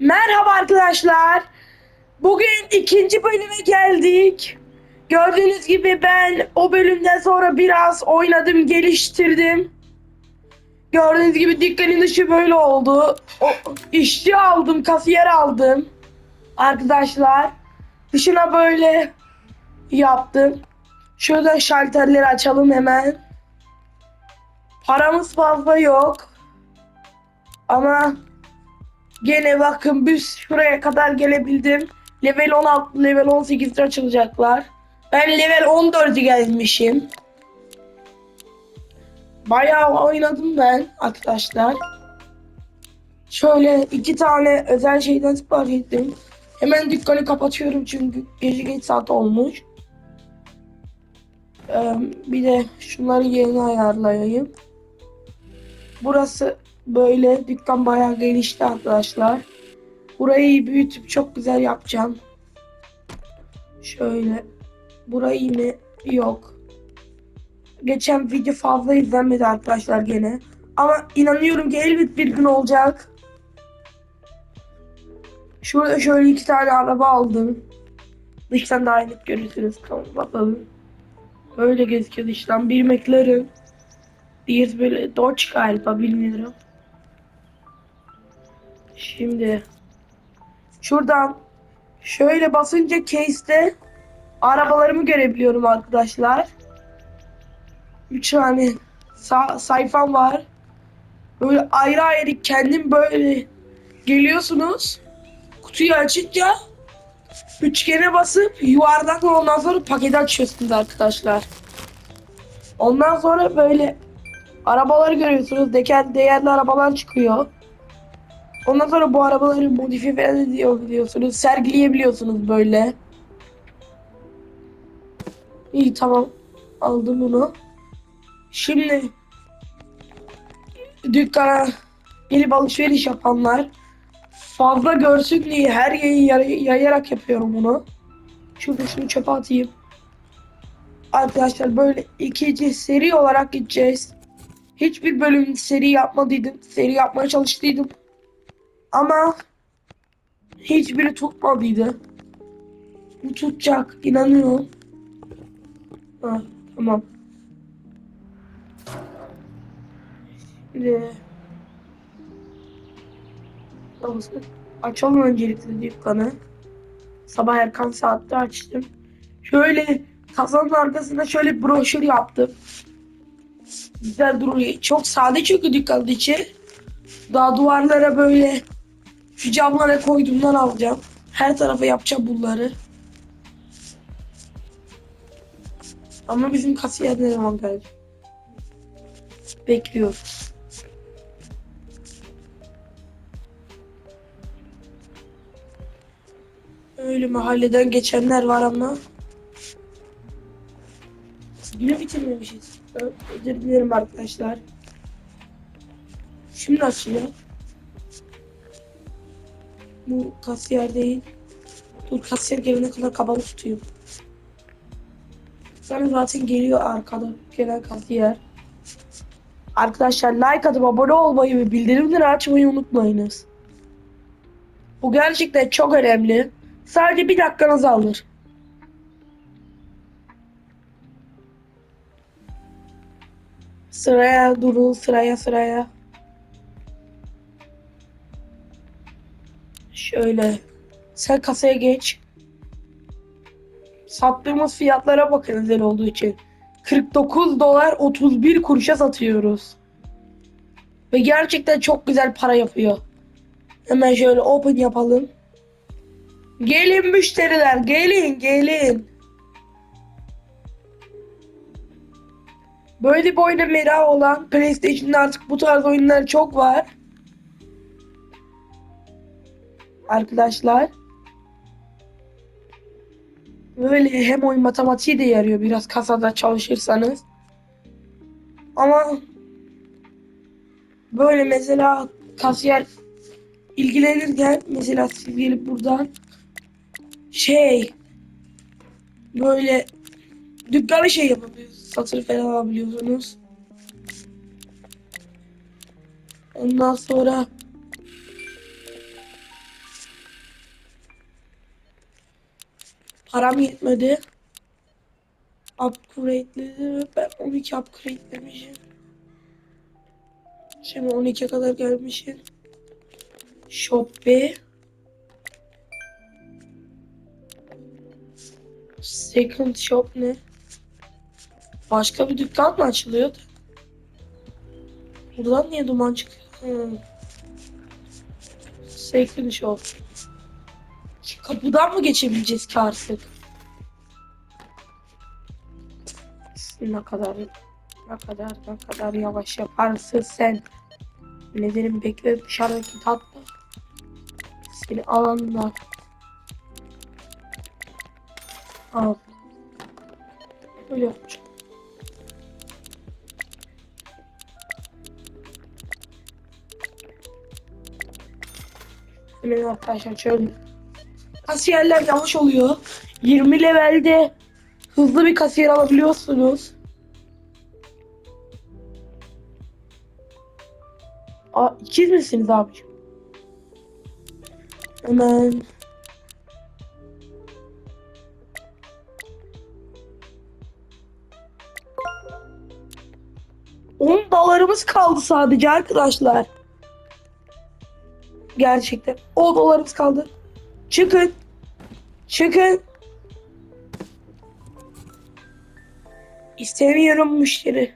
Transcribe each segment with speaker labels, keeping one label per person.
Speaker 1: Merhaba arkadaşlar. Bugün ikinci bölüme geldik. Gördüğünüz gibi ben o bölümden sonra biraz oynadım, geliştirdim. Gördüğünüz gibi dükkanın dışı böyle oldu. O, işçi aldım, kasiyer aldım. Arkadaşlar. Dışına böyle yaptım. Şuradan şalterleri açalım hemen. Paramız fazla yok. Ama Gene bakın biz şuraya kadar gelebildim. Level 16, level 18'de açılacaklar. Ben level 14'ü gelmişim. Bayağı oynadım ben arkadaşlar. Şöyle iki tane özel şeyden sipariş ettim. Hemen dükkanı kapatıyorum çünkü gece geç saat olmuş. Ee, bir de şunları yerine ayarlayayım. Burası böyle dükkan bayağı gelişti arkadaşlar. Burayı büyütüp çok güzel yapacağım. Şöyle. Burayı yine yok. Geçen video fazla izlenmedi arkadaşlar gene. Ama inanıyorum ki elbet bir gün olacak. Şurada şöyle iki tane araba aldım. Dıştan daha net görürsünüz. Tamam bakalım. Böyle gözüküyor dıştan. Bir McLaren. Diğeri böyle Dodge galiba bilmiyorum. Şimdi şuradan şöyle basınca case'te arabalarımı görebiliyorum arkadaşlar. 3 tane sa- sayfam var. Böyle ayrı ayrı kendim böyle geliyorsunuz. Kutuyu açınca üçgene basıp yuvarlak ondan sonra paketi açıyorsunuz arkadaşlar. Ondan sonra böyle arabaları görüyorsunuz. Değerli, değerli arabalar çıkıyor. Ondan sonra bu arabaları modifiye falan ediyorsunuz. Sergileyebiliyorsunuz böyle. İyi tamam. Aldım bunu. Şimdi dükkana gelip alışveriş yapanlar fazla görsün diye her yeri yay- yayarak yapıyorum bunu. Şurada şunu çöpe atayım. Arkadaşlar böyle ikinci seri olarak gideceğiz. Hiçbir bölüm seri yapmadıydım. Seri yapmaya çalıştıydım. Ama hiçbiri tutmadıydı. Bu tutacak. inanıyorum. Ha, tamam. Şimdi açalım öncelikle dükkanı. Sabah erken saatte açtım. Şöyle kasanın arkasında şöyle broşür yaptım. Güzel duruyor. Çok sade çünkü dükkanın içi. Daha duvarlara böyle şu camlara koyduğumdan alacağım. Her tarafa yapacağım bunları. Ama bizim kasiyer ne zaman gelecek? Bekliyoruz. Öyle mahalleden geçenler var ama. Yine bitirmemişiz. Özür dilerim arkadaşlar. Şimdi açılıyor. Bu kasiyer değil. Dur kasiyer gelene kadar kabalı tutayım. Sonra zaten geliyor arkada gelen kasiyer. Arkadaşlar like atıp abone olmayı ve bildirimleri açmayı unutmayınız. Bu gerçekten çok önemli. Sadece bir dakikanızı alır. Sıraya durun sıraya sıraya. Şöyle. Sen kasaya geç. Sattığımız fiyatlara bakın özel olduğu için. 49 dolar 31 kuruşa satıyoruz. Ve gerçekten çok güzel para yapıyor. Hemen şöyle open yapalım. Gelin müşteriler gelin gelin. Böyle bir oyuna merak olan PlayStation'da artık bu tarz oyunlar çok var. Arkadaşlar. Böyle hem oyun matematiği de yarıyor biraz kasada çalışırsanız. Ama böyle mesela kasiyer ilgilenirken mesela siz gelip buradan şey böyle dükkanı şey yapabiliyorsunuz. Satır falan alabiliyorsunuz. Ondan sonra param yetmedi. Upgrade'ledi. Ben 12 upgrade'lemişim. Şimdi 12'ye kadar gelmişim. Shop. Second shop ne? Başka bir dükkan mı açılıyordu? Buradan niye duman çıkıyor? Hmm. Second shop. Kapıdan mı geçebileceğiz ki artık? Ne kadar ne kadar ne kadar yavaş yaparsın sen. Ne derim bekle dışarıdaki tatlı. Seni alanlar. Al. Öyle yapacağım. Hemen arkadaşlar şöyle. Kasiyerler yavaş oluyor. 20 levelde hızlı bir kasiyer alabiliyorsunuz. Aa, ikiz misiniz abicim? Hemen. On dolarımız kaldı sadece arkadaşlar. Gerçekten. 10 dolarımız kaldı. Çıkın. Çıkın. İstemiyorum müşteri.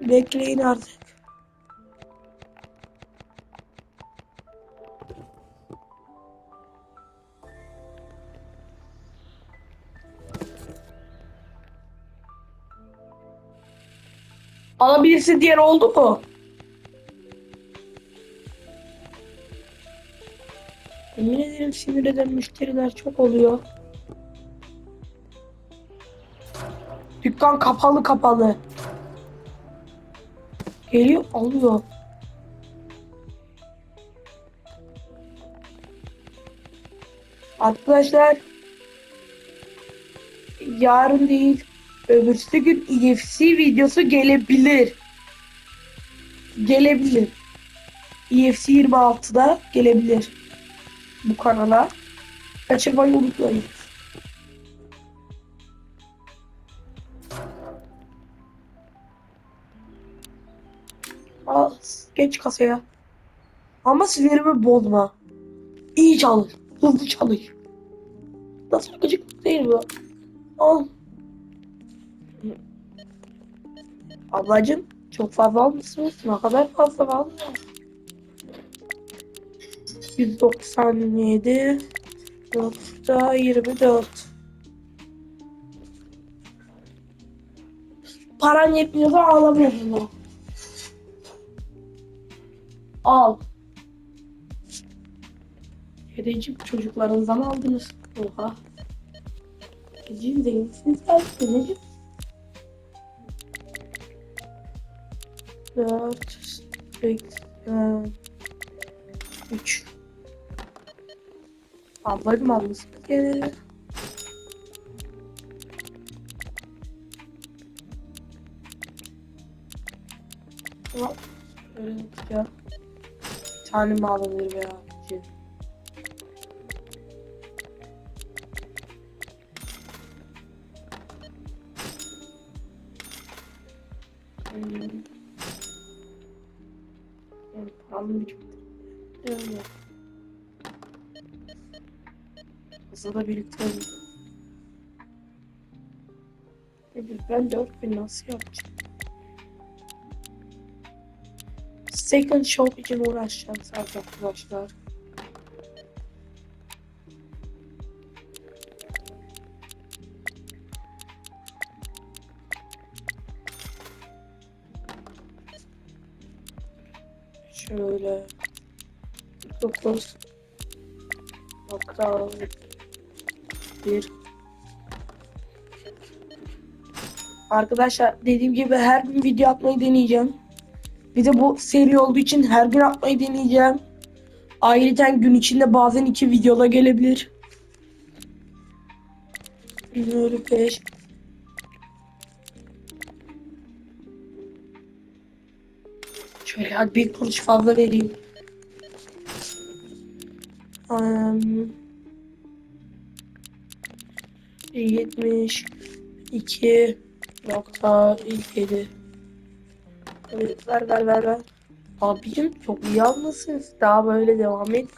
Speaker 1: Bekleyin artık. Alabilirsin diyen oldu mu? Ederim sinir eden müşteriler çok oluyor. Dükkan kapalı kapalı. Geliyor alıyor. Arkadaşlar yarın değil öbürsü gün EFC videosu gelebilir. Gelebilir. EFC 26'da gelebilir bu kanala. Kaçırmayı unutmayın. Al, geç kasaya. Ama sinirimi bozma. İyi çalış. Hızlı çalış. Nasıl gıcık değil bu? Al. Ablacım çok fazla almışsınız. Ne kadar fazla aldın? 197 nokta 24 Paran yetmiyorsa alamıyorsun bunu. Al. Hedeciğim çocuklarınızdan aldınız. Oha. Hedeciğim zenginsiniz belki. Hedeciğim. 4 80 3 Ablacım almışsın gene. Tamam. Şöyle ya. Bir tane alınır be abicim? Hmm. Yani birikti. Öyle. Hızlı da biriktirelim. Nedir? Ben 4000 nasıl yapacağım? Second shop için uğraşacağım sadece arkadaşlar. Şöyle 9 nokta bir Arkadaşlar dediğim gibi her gün video atmayı deneyeceğim. Bir de bu seri olduğu için her gün atmayı deneyeceğim. Ayrıca gün içinde bazen iki videoda gelebilir. Böyle 5 Şöyle hadi bir kuruş fazla vereyim. Um, 72 nokta 7 Evet, ver ver ver ver. Abicim çok iyi almışsın. Daha böyle devam et.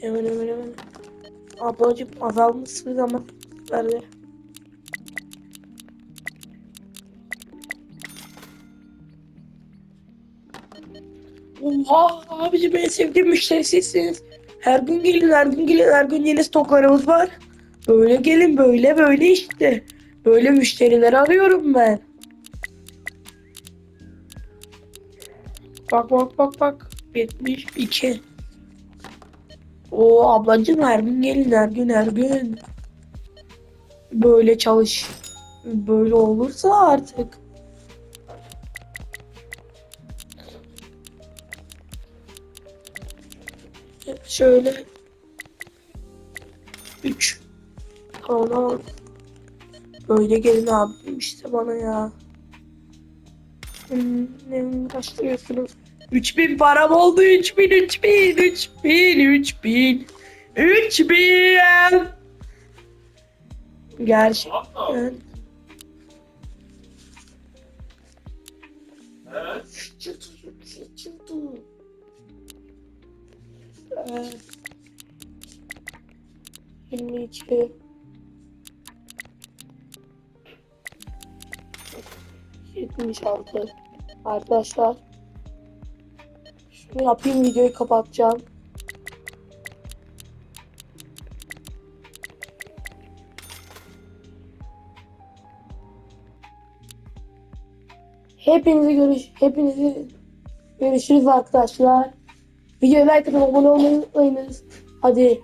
Speaker 1: Hemen hemen hemen. Ablacım azalmışsın ama ver Oha abicim en sevdiğim müşteri sizsiniz. Her gün gelin her gün gelin her gün yeni stoklarımız var. Böyle gelin böyle böyle işte. Böyle müşteriler arıyorum ben. Bak bak bak bak. 72. O ablacım her gün gelin her gün her gün. Böyle çalış. Böyle olursa artık. Şöyle. 3. Tamam. Böyle gelin abim işte bana ya. Hmm, ne uğraştırıyorsunuz? 3000 param oldu 3000 3000 3000 3000 3000 Gerçekten
Speaker 2: Evet.
Speaker 1: Evet 22 76 Arkadaşlar Şunu yapayım videoyu kapatacağım. Hepinizi görüş hepinizi görüşürüz arkadaşlar. Videoya like atıp abone olmayı unutmayınız. Hadi